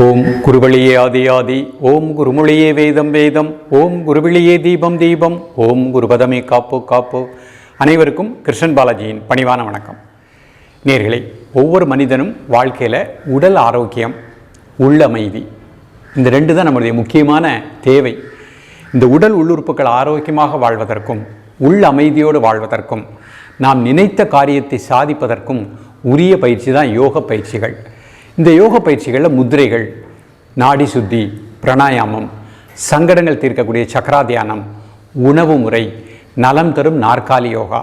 ஓம் குருவழியே ஆதி ஆதி ஓம் குருமொழியே வேதம் வேதம் ஓம் குருவிழியே தீபம் தீபம் ஓம் குருபதமே காப்பு காப்பு. அனைவருக்கும் கிருஷ்ணன் பாலாஜியின் பணிவான வணக்கம். நேர்களை ஒவ்வொரு மனிதனும் வாழ்க்கையில் உடல் ஆரோக்கியம் உள்ளமைதி இந்த ரெண்டு தான் நம்முடைய முக்கியமான தேவை. இந்த உடல் உள்ளுறுப்புகள் ஆரோக்கியமாக வாழ்வதற்கும் உள் அமைதியோடு வாழ்வதற்கும் நாம் நினைத்த காரியத்தை சாதிப்பதற்கும் உரிய பயிற்சி தான் யோக பயிற்சிகள். இந்த யோக பயிற்சிகளில் முதிரைகள் நாடி சுத்தி பிராணாயாமம் சங்கடங்கள் தீர்க்கக்கூடிய சக்கரா தியானம் உணவு முறை நலம் தரும் நாற்காலி யோகா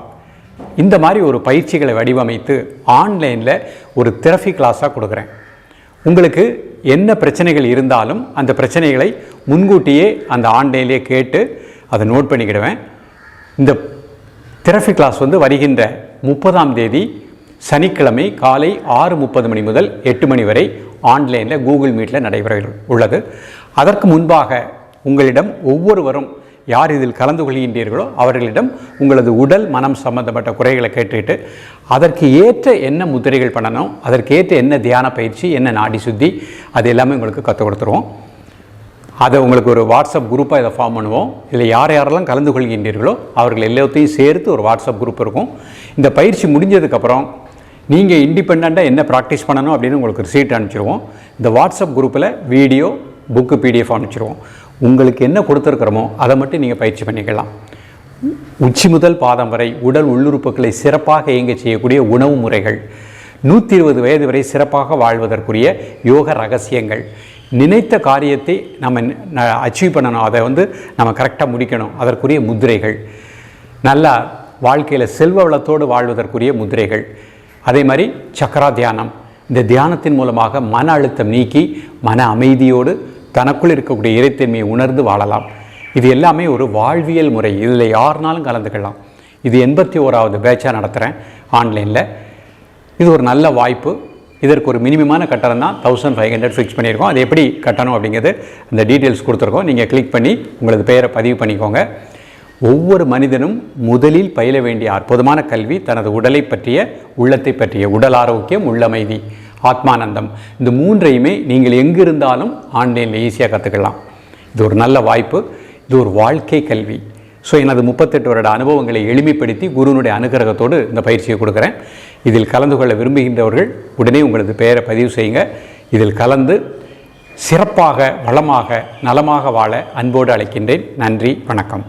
இந்த மாதிரி ஒரு பயிற்சிகளை வடிவமைத்து ஆன்லைனில் ஒரு தெரபி கிளாஸாக கொடுக்குறேன். உங்களுக்கு என்ன பிரச்சனைகள் இருந்தாலும் அந்த பிரச்சனைகளை முன்கூட்டியே அந்த ஆன்லைன்லேயே கேட்டு அதை நோட் பண்ணிக்கிடுவேன். இந்த தெரபி கிளாஸ் வந்து வருகின்ற முப்பதாம் தேதி சனிக்கிழமை காலை ஆறு முப்பது மணி முதல் எட்டு மணி வரை ஆன்லைனில் கூகுள் மீட்டில் நடைபெற உள்ளது. அதற்கு முன்பாக உங்களிடம் ஒவ்வொருவரும் யார் இதில் கலந்து கொள்கின்றீர்களோ அவர்களிடம் உங்களது உடல் மனம் சம்பந்தப்பட்ட குறைகளை கேட்டுட்டு அதற்கு ஏற்ற என்ன முத்திரைகள் பண்ணணும் அதற்கு ஏற்ற என்ன தியான பயிற்சி என்ன நாடி சுத்தி அது எல்லாமே உங்களுக்கு கற்றுக் கொடுத்துருவோம். அதை உங்களுக்கு ஒரு வாட்ஸ்அப் குரூப்பாக இதை ஃபார்ம் பண்ணுவோம். இதில் யார் யாரெல்லாம் கலந்து கொள்கின்றீர்களோ அவர்கள் எல்லாத்தையும் சேர்த்து ஒரு வாட்ஸ்அப் குரூப் இருக்கும். இந்த பயிற்சி முடிஞ்சதுக்கப்புறம் நீங்கள் இண்டிபெண்ட்டாக என்ன ப்ராக்டிஸ் பண்ணணும் அப்படின்னு உங்களுக்கு ரிசீட் அனுப்பிச்சிருவோம். இந்த வாட்ஸ்அப் குரூப்பில் வீடியோ புக்கு பிடிஎஃப் அனுப்பிச்சிருவோம். உங்களுக்கு என்ன கொடுத்துருக்குறோமோ அதை மட்டும் நீங்கள் பயிற்சி பண்ணிக்கலாம். உச்சி முதல் பாதம் வரை உடல் உள்ளுறுப்புகளை சிறப்பாக இயங்க செய்யக்கூடிய உணவு முறைகள். நூற்றி இருபது வயது வரை சிறப்பாக வாழ்வதற்குரிய யோக ரகசியங்கள். நினைத்த காரியத்தை நம்ம அச்சீவ் பண்ணணும். அதை வந்து நம்ம கரெக்டாக முடிக்கணும். அதற்குரிய முத்திரைகள் நல்லா வாழ்க்கையில் செல்வ வளத்தோடு வாழ்வதற்குரிய முத்திரைகள் அதே மாதிரி சக்கரா தியானம். இந்த தியானத்தின் மூலமாக மன அழுத்தம் நீக்கி மன அமைதியோடு தனக்குள் இருக்கக்கூடிய இறைத்தன்மையை உணர்ந்து வாழலாம். இது எல்லாமே ஒரு வாழ்வியல் முறை. இதில் யாருனாலும் கலந்துக்கலாம். இது எண்பத்தி ஓராவது பேட்சாக நடத்துகிறேன் ஆன்லைனில். இது ஒரு நல்ல வாய்ப்பு. இதற்கு ஒரு மினிமமான கட்டணம் தான் தௌசண்ட் ஃபைவ் ஹண்ட்ரட் ஃபிக்ஸ் பண்ணியிருக்கோம். அது எப்படி கட்டணும் அப்படிங்கிறது அந்த டீட்டெயில்ஸ் கொடுத்துருக்கோம். நீங்கள் கிளிக் பண்ணி உங்களது பெயரை பதிவு பண்ணிக்கோங்க. ஒவ்வொரு மனிதனும் முதலில் பயில வேண்டிய அற்புதமான கல்வி தனது உடலை பற்றிய உள்ளத்தை பற்றிய உடல் ஆரோக்கியம் உள்ளமைதி ஆத்மானந்தம். இந்த மூன்றையுமே நீங்கள் எங்கிருந்தாலும் ஆன்லைனில் ஈஸியாக கற்றுக்கலாம் இது ஒரு நல்ல வாய்ப்பு. இது ஒரு வாழ்க்கை கல்வி. ஸோ எனது முப்பத்தெட்டு வருட அனுபவங்களை எளிமைப்படுத்தி குருனுடைய அனுகிரகத்தோடு இந்த பயிற்சியை கொடுக்குறேன். இதில் கலந்து கொள்ள விரும்புகின்றவர்கள் உடனே உங்களது பெயரை பதிவு செய்யுங்க. இதில் கலந்து சிறப்பாக வளமாக நலமாக வாழ அன்போடு அழைக்கின்றேன். நன்றி வணக்கம்.